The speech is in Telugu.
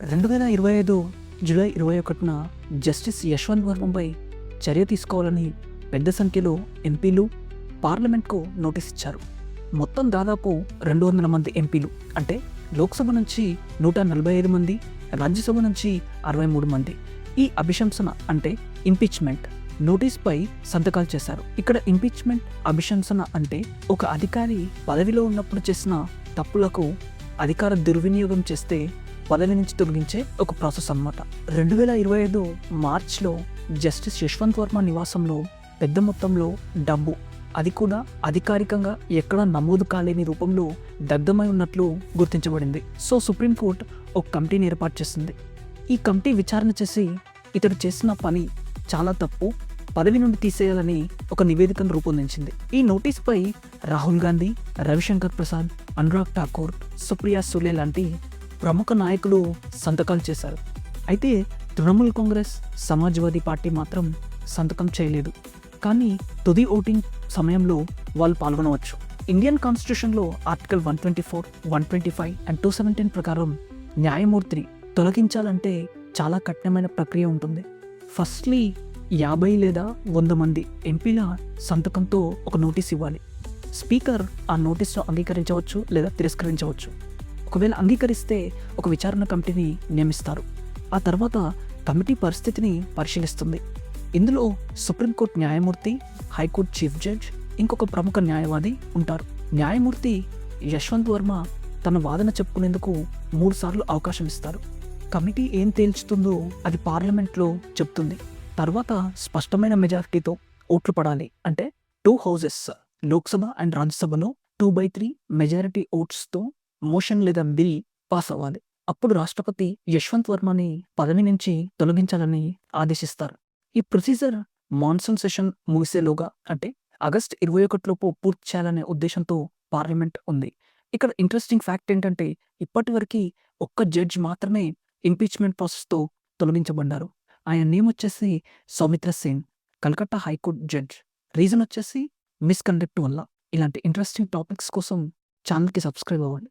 రెండు వేల ఇరవై ఐదు జూలై ఇరవై ఒకటిన జస్టిస్ యశ్వంత్ వర్మపై చర్య తీసుకోవాలని పెద్ద సంఖ్యలో ఎంపీలు పార్లమెంట్కు నోటీస్ ఇచ్చారు. మొత్తం దాదాపు రెండు వందల మంది ఎంపీలు అంటే లోక్సభ నుంచి నూట నలభై ఐదు మంది రాజ్యసభ నుంచి అరవై మూడు మంది. ఈ అభిశంసన అంటే ఇంపీచ్మెంట్ నోటీస్పై సంతకాలు చేశారు. ఇక్కడ ఇంపీచ్మెంట్ అభిశంసన అంటే ఒక అధికారి పదవిలో ఉన్నప్పుడు చేసిన తప్పులకు అధికార దుర్వినియోగం చేస్తే పదవి నుంచి తొలగించే ఒక ప్రాసెస్ అన్నమాట. రెండు వేల ఇరవై ఐదు మార్చ్లో జస్టిస్ యశ్వంత్ వర్మ నివాసంలో పెద్ద మొత్తంలో డబ్బు. అది కూడా అధికారికంగా ఎక్కడా నమోదు కాలేని రూపంలో దగ్ధమై ఉన్నట్లు గుర్తించబడింది. సో సుప్రీంకోర్టు ఒక కమిటీని ఏర్పాటు చేసింది. ఈ కమిటీ విచారణ చేసి ఇతడు చేసిన పని చాలా తప్పు పదవి నుండి తీసేయాలని ఒక నివేదికను రూపొందించింది. ఈ నోటీస్పై రాహుల్ గాంధీ రవిశంకర్ ప్రసాద్ అనురాగ్ ఠాకూర్ సుప్రియా సులే లాంటి ప్రముఖ నాయకులు సంతకాలు చేశారు. అయితే తృణమూల్ కాంగ్రెస్ సమాజ్వాదీ పార్టీ మాత్రం సంతకం చేయలేదు. కానీ తుది ఓటింగ్ సమయంలో వాళ్ళు పాల్గొనవచ్చు. ఇండియన్ కాన్స్టిట్యూషన్లో article one twenty four one twenty five and two seventeen ప్రకారం న్యాయమూర్తిని తొలగించాలంటే చాలా కఠినమైన ప్రక్రియ ఉంటుంది. ఫస్ట్లీ యాభై లేదా వంద మంది ఎంపీల సంతకంతో ఒక నోటీస్ ఇవ్వాలి. స్పీకర్ ఆ నోటీస్ను అంగీకరించవచ్చు లేదా తిరస్కరించవచ్చు. ఒకవేళ అంగీకరిస్తే ఒక విచారణ కమిటీని నియమిస్తారు. ఆ తర్వాత కమిటీ పరిస్థితిని పరిశీలిస్తుంది. ఇందులో సుప్రీంకోర్టు న్యాయమూర్తి హైకోర్టు చీఫ్ జడ్జ్ ఇంకొక ప్రముఖ న్యాయవాది ఉంటారు. న్యాయమూర్తి యశ్వంత్ వర్మ తన వాదన చెప్పుకునేందుకు మూడుసార్లు అవకాశం ఇస్తారు. కమిటీ ఏం తేల్చుతుందో అది పార్లమెంట్లో చెప్తుంది. తర్వాత స్పష్టమైన మెజారిటీతో ఓట్లు పడాలి. అంటే టూ హౌజెస్ లోక్సభ అండ్ రాజ్యసభలో టూ బై త్రీ మెజారిటీ ఓట్స్తో మోషన్ లేదా బిల్ పాస్ అవ్వాలి. అప్పుడు రాష్ట్రపతి యశ్వంత్ వర్మని పదవి నుంచి తొలగించాలని ఆదేశిస్తారు. ఈ ప్రొసీజర్ మాన్సూన్ సెషన్ ముగిసేలోగా అంటే ఆగస్ట్ ఇరవై ఒకటిలోపు పూర్తి చేయాలనే ఉద్దేశంతో పార్లమెంట్ ఉంది. ఇక్కడ ఇంట్రెస్టింగ్ ఫ్యాక్ట్ ఏంటంటే ఇప్పటివరకు ఒక్క జడ్జ్ మాత్రమే ఇంపీచ్మెంట్ ప్రాసెస్తో తొలగించబడ్డారు. ఆయన నేమ్ వచ్చేసి Soumitra Sen Calcutta high court judge. Reason వచ్చేసి మిస్కండక్ట్ వల్ల. ఇలాంటి ఇంట్రెస్టింగ్ టాపిక్స్ కోసం ఛానల్కి సబ్స్క్రైబ్ అవ్వండి.